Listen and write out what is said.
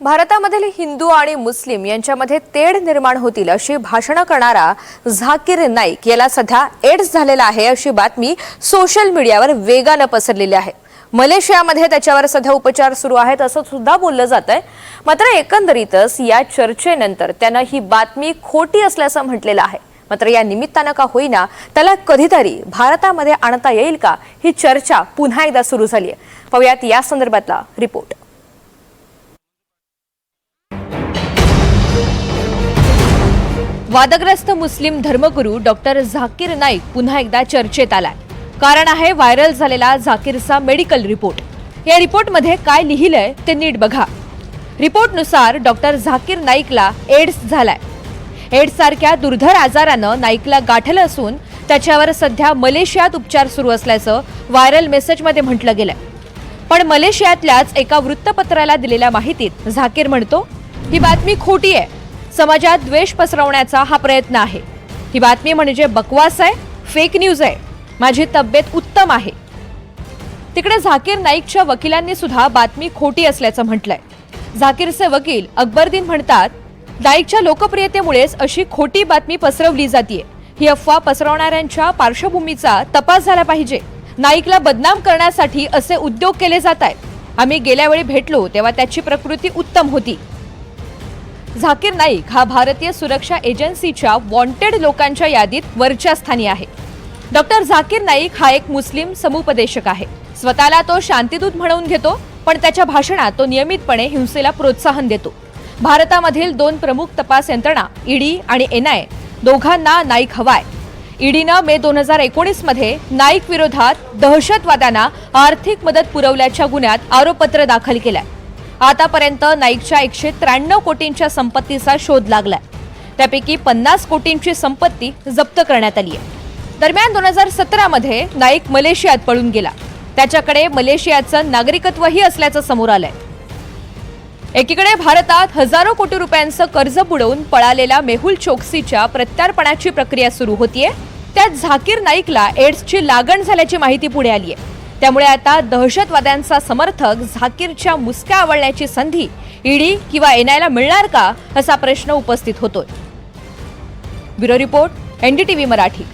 भारतामधील हिंदू आणि मुस्लिम यांच्यामध्ये तेढ निर्माण होतील अशी भाषणं करणारा झाकीर नाईक याला सध्या एड्स झालेला आहे अशी बातमी सोशल मीडियावर वेगानं पसरलेली आहे. मलेशियामध्ये त्याच्यावर सध्या उपचार सुरू आहेत असं सुद्धा बोललं जात आहे. मात्र एकंदरीतच या चर्चेनंतर त्यानं ही बातमी खोटी असल्याचं म्हटलेलं आहे. मात्र या निमित्तानं का होईना त्याला कधीतरी भारतामध्ये आणता येईल का ही चर्चा पुन्हा एकदा सुरू झाली आहे पाहुयात या संदर्भातला रिपोर्ट. वादग्रस्त मुस्लिम धर्मगुरू डॉक्टर झाकीर नाईक पुन्हा एकदा चर्चेत आलाय. कारण आहे व्हायरल झालेला झाकीरचा मेडिकल रिपोर्ट. या रिपोर्टमध्ये काय लिहिलंय ते नीट बघा. रिपोर्टनुसार डॉक्टर झाकीर नाईकला एड्स झालाय. एड्स सारख्या दुर्धर आजारानं नाईकला गाठलं असून त्याच्यावर सध्या मलेशियात उपचार सुरू असल्याचं व्हायरल मेसेजमध्ये म्हटलं गेलंय. पण मलेशियातल्याच एका वृत्तपत्राला दिलेल्या माहितीत झाकीर म्हणतो ही बातमी खोटी आहे. समाजात द्वेष पसरवण्याचा हा प्रयत्न आहे. ही बातमी म्हणजे बकवास आहे फेक न्यूज आहे. माझी तब्येत उत्तम आहे. तिकडे झाकीर नाईकच्या वकिलांनी सुद्धा बातमी खोटी असल्याचं म्हटलंय. झाकीरचे वकील अकबरदीन म्हणतात नाईकच्या लोकप्रियतेमुळेच अशी खोटी बातमी पसरवली जाते ही अफवा पसरवणाऱ्यांच्या पार्श्वभूमीचा तपास झाला पाहिजे. नाईकला बदनाम करण्यासाठी असे उद्योग केले जात आहेत. आम्ही गेल्यावेळी भेटलो तेव्हा त्याची प्रकृती उत्तम होती. झाकीर नाईक हा भारतीय सुरक्षा एजन्सीच्या वॉन्टेड लोकांच्या यादीत वरच्या स्थानी आहे. डॉक्टर झाकीर नाईक हा एक मुस्लिम समुपदेशक आहे. स्वतःला तो शांतीदूत म्हणून घेतो पण त्याच्या भाषणात तो नियमितपणे हिंसेला प्रोत्साहन देतो. भारतामधील दोन प्रमुख तपास यंत्रणा ईडी आणि एनआय दोघांना नाईक हवाय. ईडीनं मे दोन हजार एकोणीसमध्ये नाईक विरोधात दहशतवाद्यांना आर्थिक मदत पुरवल्याच्या गुन्ह्यात आरोपपत्र दाखल केलंय. आतापर्यंत नाईकच्या एकशे त्र्याण्णव कोटींच्या संपत्तीचा शोध लागलाय. त्यापैकी पन्नास कोटींची संपत्ती जप्त करण्यात आली आहे दरम्यान दोन हजार सतरामध्ये नाईक मलेशियात पळून गेला. त्याच्याकडे मलेशियाचं नागरिकत्वही असल्याचं समोर आलंय. एकीकडे भारतात हजारो कोटी रुपयांचं कर्ज बुडवून पळालेल्या मेहुल चोक्सीच्या प्रत्यार्पणाची प्रक्रिया सुरू होतीये. त्यात झाकीर नाईकला एड्सची लागण झाल्याची माहिती पुढे आली आहे त्यामुळे आता दहशतवाद्यांचा समर्थक झाकीरच्या मुसक्या आवळण्याची संधी ईडी किंवा एनआयला मिळणार का असा प्रश्न उपस्थित होतोय. Bureau report NDTV Marathi.